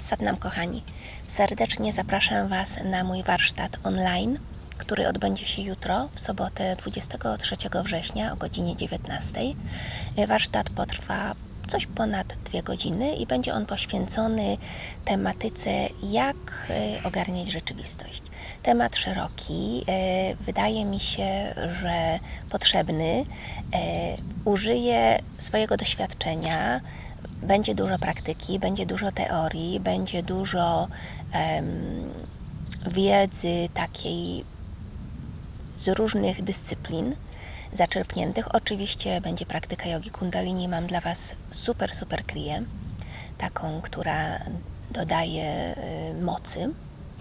Satnam kochani, serdecznie zapraszam Was na mój warsztat online, który odbędzie się jutro, w sobotę 23 września o godzinie 19. Warsztat potrwa coś ponad dwie godziny i będzie on poświęcony tematyce, jak e, ogarniać rzeczywistość. Temat szeroki, e, wydaje mi się, że potrzebny. E, Użyję swojego doświadczenia, będzie dużo praktyki, będzie dużo teorii, będzie dużo em, wiedzy takiej z różnych dyscyplin zaczerpniętych. Oczywiście będzie praktyka jogi kundalini. Mam dla Was super, super krię, taką, która dodaje y, mocy.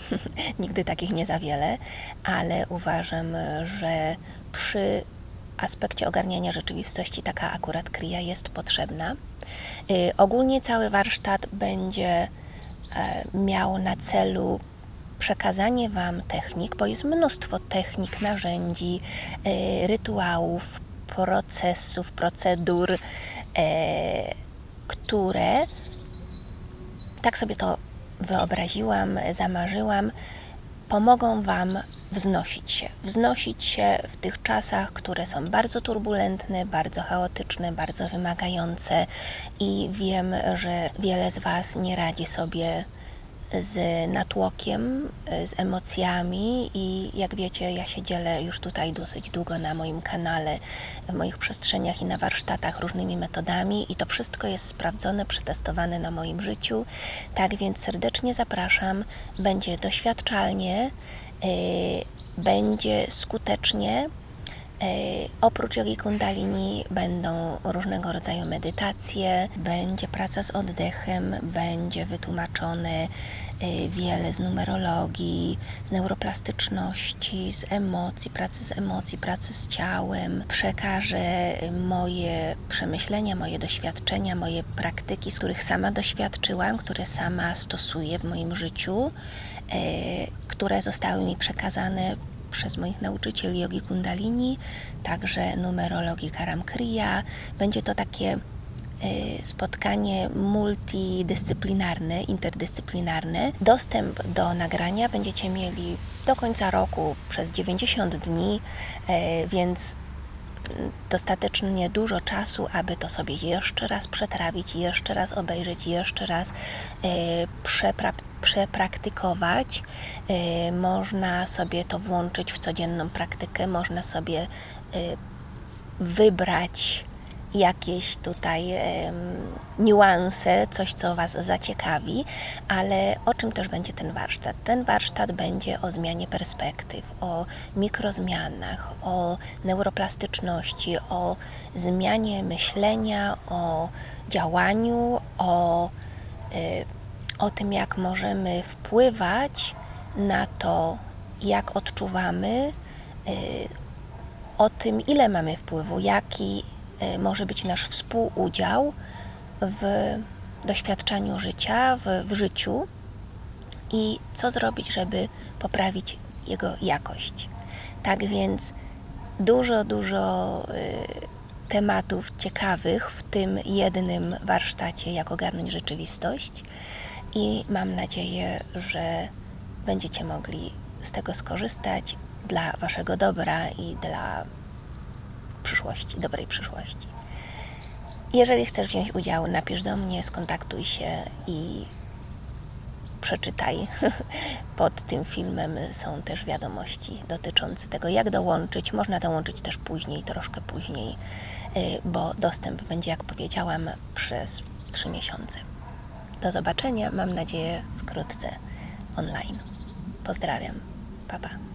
Nigdy takich nie za wiele, ale uważam, że przy aspekcie ogarniania rzeczywistości taka akurat kriya jest potrzebna. Y, Ogólnie cały warsztat będzie e, miał na celu przekazanie Wam technik, bo jest mnóstwo technik, narzędzi, e, rytuałów, procesów, procedur, e, które tak sobie to wyobraziłam, zamarzyłam, pomogą Wam wznosić się. Wznosić się w tych czasach, które są bardzo turbulentne, bardzo chaotyczne, bardzo wymagające i wiem, że wiele z Was nie radzi sobie z natłokiem, z emocjami i jak wiecie, ja się dzielę już tutaj dosyć długo na moim kanale, w moich przestrzeniach i na warsztatach różnymi metodami i to wszystko jest sprawdzone, przetestowane na moim życiu. Tak więc serdecznie zapraszam. Będzie doświadczalnie, yy, będzie skutecznie. E, Oprócz jogi kundalini będą różnego rodzaju medytacje, będzie praca z oddechem, będzie wytłumaczone wiele z numerologii, z neuroplastyczności, z emocji, pracy z emocji, pracy z ciałem. Przekażę moje przemyślenia, moje doświadczenia, moje praktyki, z których sama doświadczyłam, które sama stosuję w moim życiu, e, które zostały mi przekazane przez moich nauczycieli jogi kundalini, także numerologii Karam Kriya. Będzie to takie y, spotkanie multidyscyplinarne, interdyscyplinarne. Dostęp do nagrania będziecie mieli do końca roku przez 90 dni, y, więc dostatecznie dużo czasu, aby to sobie jeszcze raz przetrawić, jeszcze raz obejrzeć, jeszcze raz e, przepra przepraktykować. E, można sobie to włączyć w codzienną praktykę, można sobie e, wybrać jakieś tutaj e, niuanse, coś co Was zaciekawi, ale o czym też będzie ten warsztat? Ten warsztat będzie o zmianie perspektyw, o mikrozmianach, o neuroplastyczności, o zmianie myślenia, o działaniu, o, y, o tym, jak możemy wpływać na to, jak odczuwamy, y, o tym, ile mamy wpływu, jaki może być nasz współudział w doświadczaniu życia, w, w życiu i co zrobić, żeby poprawić jego jakość. Tak więc dużo, dużo y, tematów ciekawych w tym jednym warsztacie, jak ogarnąć rzeczywistość i mam nadzieję, że będziecie mogli z tego skorzystać dla Waszego dobra i dla przyszłości, dobrej przyszłości. Jeżeli chcesz wziąć udział, napisz do mnie, skontaktuj się i przeczytaj. Pod tym filmem są też wiadomości dotyczące tego, jak dołączyć. Można dołączyć też później, troszkę później, y, bo dostęp będzie, jak powiedziałam, przez 3 miesiące. Do zobaczenia, mam nadzieję, wkrótce online. Pozdrawiam. Pa, pa.